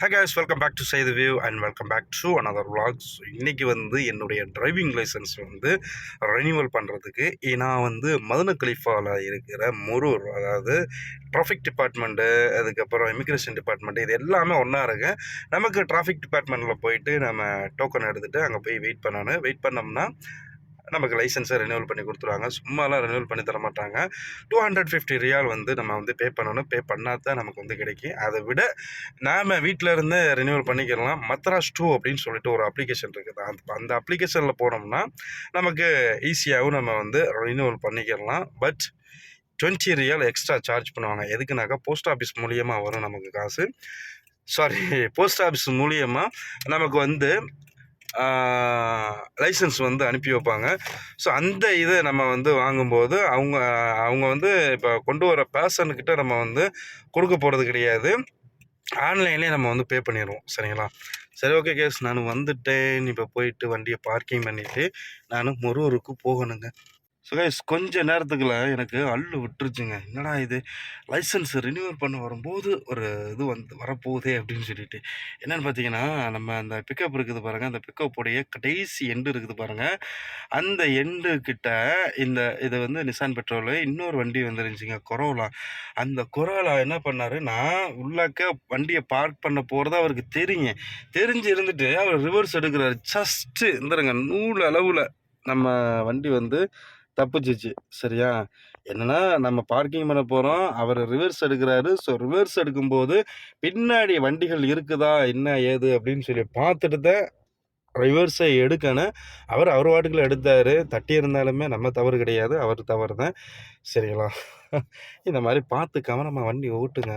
Hey guys welcome back to say the view and welcome back to another vlogs இன்றைக்கி வந்து என்னுடைய driving licence வந்து renewal பண்ணுறதுக்கு நான் வந்து மதன கலிஃபாவில் இருக்கிற முரூர் அதாவது டிராஃபிக் டிபார்ட்மெண்ட்டு அதுக்கப்புறம் இமிக்ரேஷன் டிபார்ட்மெண்ட்டு இது எல்லாமே ஒன்றா இருக்குது நமக்கு டிராஃபிக் டிபார்ட்மெண்ட்டில் போயிட்டு நம்ம டோக்கன் எடுத்துகிட்டு அங்கே போய் வெயிட் பண்ணணும். வெயிட் பண்ணோம்னா நமக்கு லைசன்ஸை ரினியூவல் பண்ணி கொடுத்துருவாங்க. சும்மாலாம் ரினியூவல் பண்ணி தர மாட்டாங்க. டூ ஹண்ட்ரட் ஃபிஃப்டி ரியால் வந்து நம்ம வந்து பே பண்ணணும். பே பண்ணால் தான் நமக்கு வந்து கிடைக்கும். அதை விட நாம் வீட்டில் இருந்து ரெனியூவல் பண்ணிக்கலாம் மத்ராஸ் டூ அப்படின்னு சொல்லிட்டு ஒரு அப்ளிகேஷன் இருக்குது. அந்த அந்த அப்ளிகேஷனில் போனோம்னா நமக்கு ஈஸியாகவும் நம்ம வந்து ரினியூவல் பண்ணிக்கலாம் பட் டுவெண்ட்டி ரியால் எக்ஸ்ட்ரா சார்ஜ் பண்ணுவாங்க. எதுக்குனாக்கா போஸ்ட் ஆஃபீஸ் மூலியமாக வரும் நமக்கு காசு. சாரி போஸ்ட் ஆஃபீஸ் மூலியமாக நமக்கு வந்து லைசன்ஸ் வந்து அனுப்பி வைப்பாங்க. ஸோ அந்த இதை நம்ம வந்து வாங்கும்போது அவங்க அவங்க வந்து இப்போ கொண்டு வர பேஷன்கிட்ட நம்ம வந்து கொடுக்க போகிறது கிடையாது. ஆன்லைன்லேயே நம்ம வந்து பே பண்ணிடுவோம் சரிங்களா? சரி ஓகே கேஸ் நான் வந்துட்டேன். இப்போ போயிட்டு வண்டியை பார்க்கிங் பண்ணிவிட்டு நான் முருகருக்கு போகணுங்க. ஸோ கைஸ் கொஞ்ச நேரத்துக்குள்ள எனக்கு அள்ளு விட்டுருச்சுங்க. என்னடா இது? லைசன்ஸ் ரினியூவல் பண்ண வரும்போது ஒரு இது வந்து வரப்போகுதே அப்படின்னு சொல்லிட்டு. என்னென்னு பார்த்தீங்கன்னா நம்ம அந்த பிக்கப் இருக்குது பாருங்கள் அந்த பிக்கப்புடைய கடைசி எண்டு இருக்குது பாருங்கள் அந்த எண்டு கிட்ட இந்த இது வந்து நிசான் பெட்ரோல் இன்னொரு வண்டி வந்துருந்துச்சுங்க கொரோலா அந்த கொரோலா என்ன பண்ணார்? நான் உள்ளாக்க வண்டியை பார்க் பண்ண போகிறத அவருக்கு தெரியுங்க. தெரிஞ்சு இருந்துட்டு அவர் ரிவர்ஸ் எடுக்கிறார். ஜஸ்ட்டு இருந்துருங்க நூல் அளவில் நம்ம வண்டி வந்து தப்பிச்சிச்சு. சரியா? என்னன்னா நம்ம பார்க்கிங் பண்ண போகிறோம் அவர் ரிவர்ஸ் எடுக்கிறாரு. ஸோ ரிவர்ஸ் எடுக்கும்போது பின்னாடி வண்டிகள் இருக்குதா? என்ன ஏது? அப்படின்னு சொல்லி பார்த்துட்டு தான் ரிவர்ஸை எடுக்கணும். அவர் அவர் வாட்டுக்குள்ள எடுத்தார். தட்டி இருந்தாலுமே நம்ம தவறு கிடையாது. அவர் தவறு தான். சரிங்களா? இந்த மாதிரி பார்த்து கவனமாக வண்டி ஓட்டுங்க.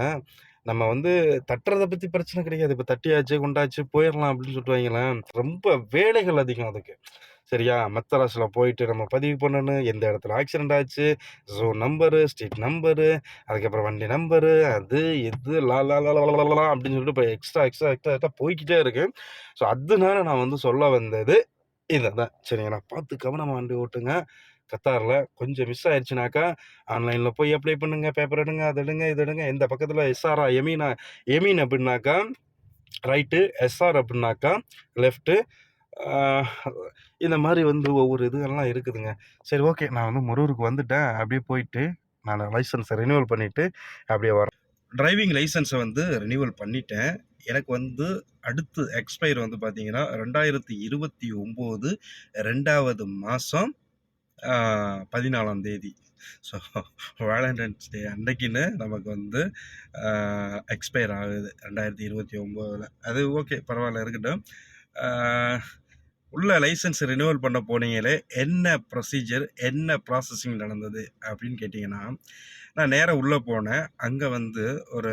நம்ம வந்து தட்டுறதை பற்றி பிரச்சனை கிடையாது. இப்போ தட்டியாச்சு குண்டாச்சு போயிடலாம் அப்படின்னு சொல்லிட்டு வைங்களேன். ரொம்ப வேலைகள் அதிகம் அதுக்கு. சரியா? மத்தராஸில் போயிட்டு நம்ம பதிவு பண்ணணும். எந்த இடத்துல ஆக்சிடென்ட் ஆச்சு? ஸோ நம்பரு ஸ்ட்ரீட் நம்பரு அதுக்கப்புறம் வண்டி நம்பரு அது இது லா லா லா லா அப்படின்னு சொல்லிட்டு இப்போ எக்ஸ்ட்ரா எக்ஸ்ட்ரா எக்ஸ்ட்ரா எக்ஸ்ட்ரா போய்கிட்டே இருக்கு. ஸோ அதனால நான் வந்து சொல்ல வந்தது இதை தான் சரிங்களா பார்த்து கவனமாக வண்டி ஓட்டுங்க. கத்தாரில் கொஞ்சம் மிஸ் ஆயிடுச்சுனாக்கா ஆன்லைனில் போய் அப்ளை பண்ணுங்க பேப்பர் எடுங்க அது எடுங்க இது எடுங்க. இந்த பக்கத்தில் எஸ்ஆர்ஆ எமீனா எமீன் அப்படின்னாக்கா ரைட்டு எஸ்ஆர் அப்படின்னாக்கா லெஃப்ட்டு இந்த மாதிரி வந்து ஒவ்வொரு இதுகள்லாம் இருக்குதுங்க. சரி ஓகே. நான் வந்து முருகருக்கு வந்துட்டேன். அப்படியே போயிட்டு நான் லைசன்ஸை ரினியூவல் பண்ணிவிட்டு அப்படியே வரேன். டிரைவிங் லைசன்ஸை வந்து ரினியூவல் பண்ணிட்டேன். எனக்கு வந்து அடுத்து எக்ஸ்பயர் வந்து பார்த்தீங்கன்னா ரெண்டாயிரத்தி இருபத்தி ஒம்பது ரெண்டாவது மாதம் பதினாலாம் தேதி. ஸோ வேலண்டைன்ஸ் டே அன்னைக்குன்னு நமக்கு வந்து எக்ஸ்பயர் ஆகுது. ரெண்டாயிரத்தி இருபத்தி ஒம்போதில். அது ஓகே பரவாயில்ல இருக்கட்டும். உள்ள லைசன்ஸ் ரினியூவல் பண்ண போனீங்களே என்ன ப்ரொசீஜர் என்ன ப்ராசஸிங் நடந்தது அப்படின்னு கேட்டிங்கன்னா நான் நேராக உள்ளே போனேன். அங்கே வந்து ஒரு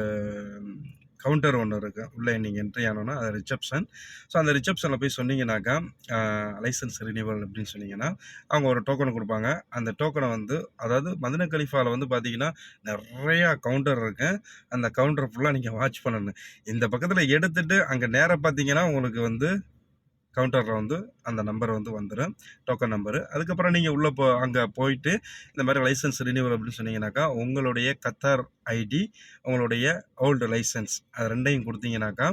கவுண்டர் ஒன்று இருக்குது உள்ளே நீங்கள் என்ட்ரி ஆனோன்னா அது ரிசப்ஷன் ஸோ அந்த ரிசப்ஷனில் போய் சொன்னீங்கன்னாக்கா லைசன்ஸ் ரினியூவல் அப்படின்னு சொன்னீங்கன்னா அவங்க ஒரு டோக்கனை கொடுப்பாங்க. அந்த டோக்கனை வந்து அதாவது மதுன கலிஃபாவில் வந்து பார்த்தீங்கன்னா நிறையா கவுண்டர் இருக்குது அந்த கவுண்டர் ஃபுல்லாக நீங்கள் வாட்ச் பண்ணணும். இந்த பக்கத்தில் எடுத்துகிட்டு அங்கே நேராக பார்த்தீங்கன்னா உங்களுக்கு வந்து கவுண்டரில் வந்து அந்த நம்பர் வந்து வந்துடும் டோக்கன் நம்பரு அதுக்கப்புறம் நீங்கள் உள்ளே போ அங்கே போயிட்டு இந்த மாதிரி லைசன்ஸ் ரினியூவல் அப்படின்னு சொன்னீங்கன்னாக்கா உங்களுடைய கத்தார் ஐடி உங்களுடைய ஓல்டு லைசன்ஸ் அது ரெண்டையும் கொடுத்தீங்கன்னாக்கா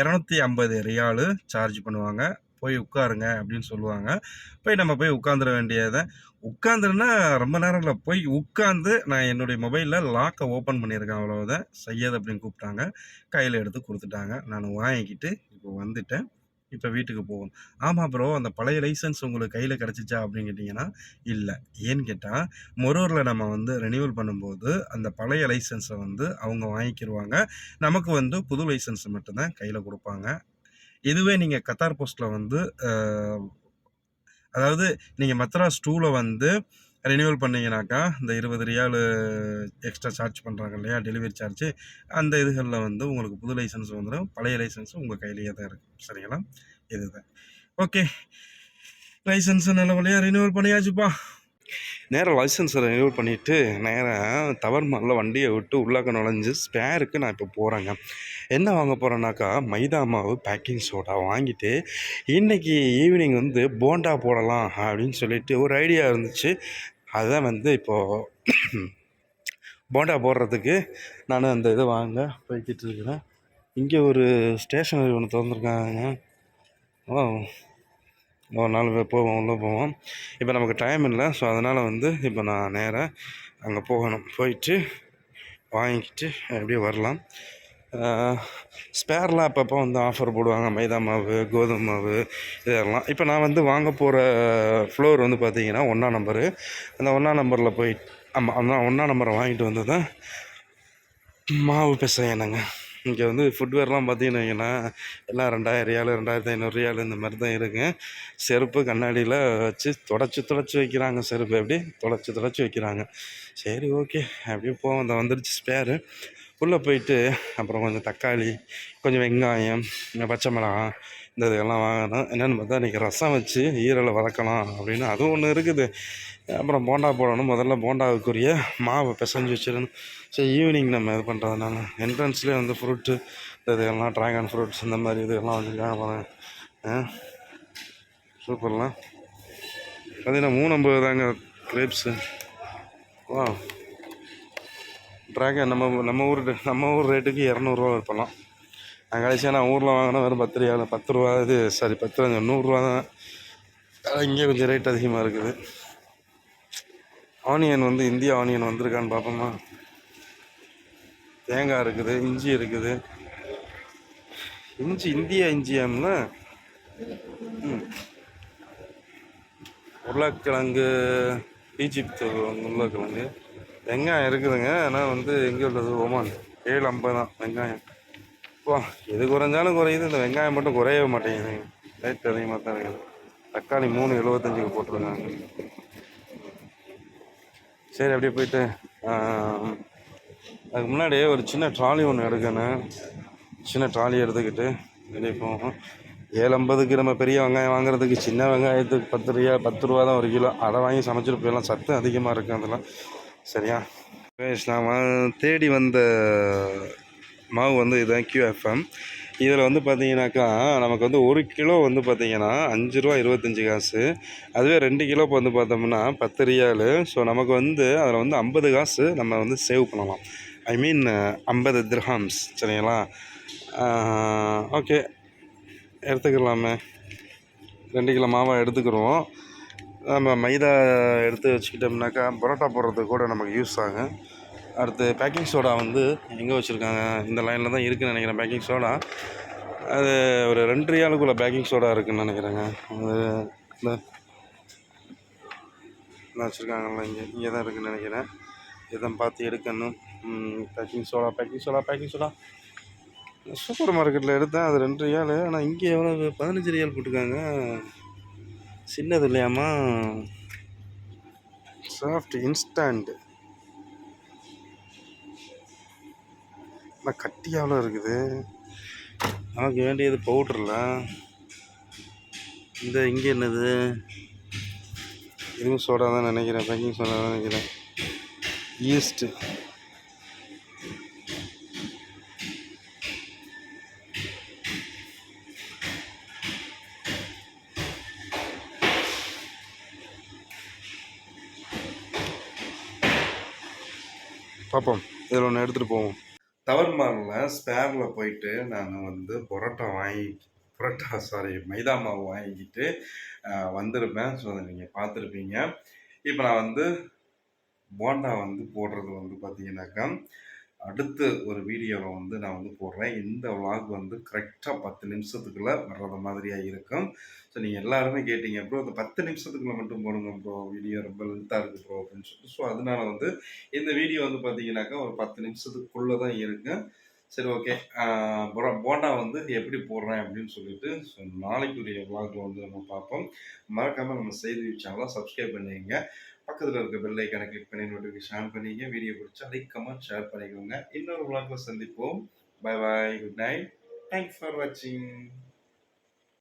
இரநூத்தி ஐம்பது ரியாலு சார்ஜ் பண்ணுவாங்க. போய் உட்காருங்க அப்படின்னு சொல்லுவாங்க. போய் நம்ம போய் உட்காந்துட வேண்டியதை உட்காந்துருன்னா ரொம்ப நேரம் இல்லை. போய் உட்காந்து நான் என்னுடைய மொபைலில் லாக்கை ஓப்பன் பண்ணியிருக்கேன் அவ்வளோதான் செய்யாது அப்படின்னு கூப்பிட்டாங்க. கையில் எடுத்து கொடுத்துட்டாங்க. நான் வாங்கிக்கிட்டு இப்போ வந்துட்டேன். இப்போ வீட்டுக்கு போகணும் ஆமாம் ப்ரோ அந்த பழைய லைசன்ஸ் உங்களுக்கு கையில் கிடச்சிச்சா அப்படின்னு கேட்டிங்கன்னா இல்லை. ஏன்னு கேட்டால் மொரூரில் நம்ம வந்து ரெனியூவல் பண்ணும்போது அந்த பழைய லைசன்ஸை வந்து அவங்க வாங்கிக்கிடுவாங்க நமக்கு வந்து புது லைசன்ஸ் மட்டும்தான் கையில் கொடுப்பாங்க. இதுவே நீங்கள் கத்தார் போஸ்ட்டில் வந்து அதாவது நீங்கள் மத்ராஸ் டூவில் வந்து ரினியூவல் பண்ணிங்கனாக்கா இந்த இருபது ரியால் எக்ஸ்ட்ரா சார்ஜ் பண்ணுறாங்க இல்லையா டெலிவரி சார்ஜ் அந்த இதுகளில் வந்து உங்களுக்கு புது லைசன்ஸ் வந்துடும் பழைய லைசன்ஸும் உங்கள் கையிலேயே தான் இருக்கும் சரிங்களா? இதுதான். ஓகே லைசன்ஸு நல்ல வழியாக ரினியூவல் பண்ணியாச்சுப்பா. நேராக லைசன்ஸை ரினியூவல் பண்ணிவிட்டு நேராக தவறு மாதிரில வண்டியை விட்டு உள்ளாக்க நுழைஞ்சு ஸ்பேருக்கு நான் இப்போ போகிறேங்க என்ன வாங்க போகிறேன்னாக்கா மைதா மாவு பேக்கிங் சோடா வாங்கிட்டு இன்றைக்கி ஈவினிங் வந்து போண்டா போடலாம் அப்படின்னு சொல்லிட்டு ஒரு ஐடியா இருந்துச்சு. அதுதான் வந்து இப்போது போண்டா போடுறதுக்கு நான் அந்த இதை வாங்க போய்கிட்டு இருக்கிறேன். இங்கே ஒரு ஸ்டேஷனரி ஒன்று திறந்துருக்காங்க. ஓ ஒரு நாலு பேர் போவோம் உள்ளே போவோம். இப்போ நமக்கு டைம் இல்லை ஸோ அதனால் வந்து இப்போ நான் நேராக அங்கே போகணும். போயிட்டு வாங்கிக்கிட்டு அப்படியே வரலாம். ஸ்பேர்லாம் அப்பப்போ வந்து ஆஃபர் போடுவாங்க. மைதா மாவு கோதுமை மாவு இதெல்லாம். இப்போ நான் வந்து வாங்க போகிற ஃப்ளோர் வந்து பார்த்தீங்கன்னா ஒன்றா நம்பரு அந்த ஒன்றா நம்பரில் போய் ஆமாம் அந்த ஒன்றா நம்பரை வாங்கிட்டு வந்து தான் மாவு பிசையணுங்க இங்கே வந்து ஃபுட்வேர்லாம் பார்த்தீங்கன்னா எல்லாம் ரெண்டாயிரம் ரியால் ரெண்டாயிரத்தி ஐநூறு ரியால் இந்த மாதிரி தான் இருக்குங்க செருப்பு கண்ணாடியில் வச்சு தொடச்சி தொடச்சி வைக்கிறாங்க செருப்பு. எப்படி? தொடச்சி தொடச்சி வைக்கிறாங்க. சரி ஓகே அப்படியே போவோம். அந்த வந்துடுச்சு ஸ்பேரு உள்ளே போயிட்டு அப்புறம் கொஞ்சம் தக்காளி கொஞ்சம் வெங்காயம் பச்சை மிளகாய் இந்த இதெல்லாம் வாங்கணும். என்னென்னு பார்த்தா இன்றைக்கி ரசம் வச்சு ஈரலை வதக்கலாம் அப்படின்னு அதுவும் ஒன்று இருக்குது. அப்புறம் போண்டா போடணும். முதல்ல போண்டாவுக்குரிய மாவை பிசைஞ்சு வச்சிடணும். சரி ஈவினிங் நம்ம இது பண்ணுறதுனால என்ட்ரன்ஸ்லேயே வந்து ஃப்ரூட்டு இந்த இதெல்லாம் ட்ராகன் ஃப்ரூட்ஸ் இந்த மாதிரி இதெல்லாம் வச்சுருக்காங்க பாருங்க சூப்பர்லாம். பார்த்தீங்கன்னா மூணு ஐம்பது தாங்க கிரேப்ஸு வா ட்ராகன் நம்ம நம்ம ஊர் நம்ம ஊர் ரேட்டுக்கு இரநூறுவா விற்பலாம் நான் கடைசியாக நான் ஊரில் வாங்கினா வெறும் பத்து ரூபா பத்து ரூபா இது சாரி பத்து ரூபா நூறுரூவா தான். இங்கே கொஞ்சம் ரேட் அதிகமாக இருக்குது. ஆனியன் வந்து இந்திய ஆனியன் வந்திருக்கான்னு பார்ப்போமா தேங்காய் இருக்குது இஞ்சி இருக்குது. இஞ்சி இந்தியா இஞ்சியம்னா உருளைக்கிழங்கு ஈஜிப்து உருளைக்கிழங்கு. வெங்காயம் இருக்குதுங்க. ஆனால் வந்து எங்கே உள்ளது ஒமான் ஏழு ஐம்பது தான் வெங்காயம். வா எது குறைஞ்சாலும் குறையுது. இந்த வெங்காயம் மட்டும் குறையவே மாட்டேங்குது. ரேட் அதிகமாக தான் இருக்குது. தக்காளி மூணு எழுபத்தஞ்சுக்கு போட்டிருக்காங்க. சரி அப்படியே போயிட்டு அதுக்கு முன்னாடியே ஒரு சின்ன ட்ராலி ஒன்று எடுக்கணும். சின்ன ட்ராலி எடுத்துக்கிட்டு வெளியே போவோம். ஏழு ஐம்பதுக்கு நம்ம பெரிய வெங்காயம் வாங்குறதுக்கு சின்ன வெங்காயத்துக்கு பத்து ரூபா பத்து ரூபா தான் ஒரு கிலோ. அதை வாங்கி சமைச்சிட்டு போயிடலாம். சத்து அதிகமாக இருக்குது அதெல்லாம். சரியா? நான் தேடி வந்த மாவு வந்து இதுதான் கியூஎஃப்எம் இதில் வந்து பார்த்தீங்கன்னாக்கா நமக்கு வந்து ஒரு கிலோ வந்து பார்த்தீங்கன்னா அஞ்சு ரூபா இருபத்தஞ்சி காசு. அதுவே ரெண்டு கிலோ இப்போ வந்து பார்த்தோம்னா பத்து ரியாலு. ஸோ நமக்கு வந்து அதில் வந்து ஐம்பது காசு நம்ம வந்து சேவ் பண்ணலாம். ஐ மீன் ஐம்பது திர்ஹாம்ஸ் சரிங்களா? ஓகே. எடுத்துக்கலாமே. ரெண்டு கிலோ மாவை எடுத்துக்கிறோம். நம்ம மைதா எடுத்து வச்சுக்கிட்டோம்னாக்கா பரோட்டா போடுறதுக்கு கூட நமக்கு யூஸ் ஆகும் அடுத்து பேக்கிங் சோடா வந்து எங்கே வச்சுருக்காங்க? இந்த லைனில் தான் இருக்குதுன்னு நினைக்கிறேன் பேக்கிங் சோடா அது ஒரு ரெண்டு ரியாலுக்குள்ள பேக்கிங் சோடா இருக்குதுன்னு நினைக்கிறேங்க. அது இந்த வச்சுருக்காங்கல்ல இங்கே இங்கே தான் இருக்குதுன்னு நினைக்கிறேன். இதை பார்த்து எடுக்கணும். Baking soda baking soda baking soda super மார்க்கெட்டில் எடுத்தேன் அது ரெண்டு ரியால் ஆனால் இங்கே எவ்வளோ பதினஞ்சு ரியால் போட்டிருக்காங்க. சின்னது இல்லையாம்மா? சாஃப்ட் இன்ஸ்டண்ட் ஆனால் கட்டியாவில் இருக்குது? நமக்கு வேண்டியது பவுட்ரில் இந்த இங்கே என்னது? இதுவும் சோடா தான் நினைக்கிறேன். பேக்கிங் சோடா தான் நினைக்கிறேன். ஈஸ்ட்டு பார்ப்போம் இதில் ஒன்று எடுத்துகிட்டு போவோம். தவர்மாரில் ஸ்பேரில் போயிட்டு நான் வந்து பரோட்டா வாங்கி புரோட்டா சாரி மைதா மாவு வாங்கிக்கிட்டு வந்திருப்பேன். ஸோ அதை நீங்கள் பார்த்துருப்பீங்க. இப்போ நான் வந்து போண்டா வந்து போடுறது வந்து பார்த்தீங்கன்னாக்கா அடுத்து ஒரு வீடியோவை வந்து நான் வந்து போடுறேன். இந்த விலாக் வந்து கரெக்டாக பத்து நிமிஷத்துக்குள்ளே வர்றது மாதிரியாக இருக்கும். ஸோ நீங்கள் எல்லாருமே கேட்டீங்க ப்ரோ அந்த பத்து நிமிஷத்துக்குள்ளே மட்டும் போடுங்க ப்ரோ. வீடியோ ரொம்ப லென்த்தாக இருக்குது ப்ரோ. அப்படின்னு சொல்லிட்டு. ஸோ அதனால வந்து இந்த வீடியோ வந்து பார்த்தீங்கன்னாக்கா ஒரு பத்து நிமிஷத்துக்குள்ளே தான் இருக்கும் சரி ஓகே போண்டா வந்து எப்படி போடுறேன் அப்படின்னு சொல்லிட்டு ஸோ நாளைக்குரிய விலாகில் வந்து நம்ம பார்ப்போம். மறக்காமல் நம்ம செய்தி சேனலை சப்ஸ்கிரைப் பண்ணிக்கோங்க. பக்கத்தில் இருக்க பெல் ஐக்கானை கிளிக் பண்ணி நோட்டிஃபிகேஷன் ஆன் பண்ணிங்க வீடியோ பிடிச்சா லைக் கமெண்ட் ஷேர் பண்ணிக்கோங்க. இன்னொரு விளாகில் சந்திப்போம். Bye bye good night thanks for வாட்சிங்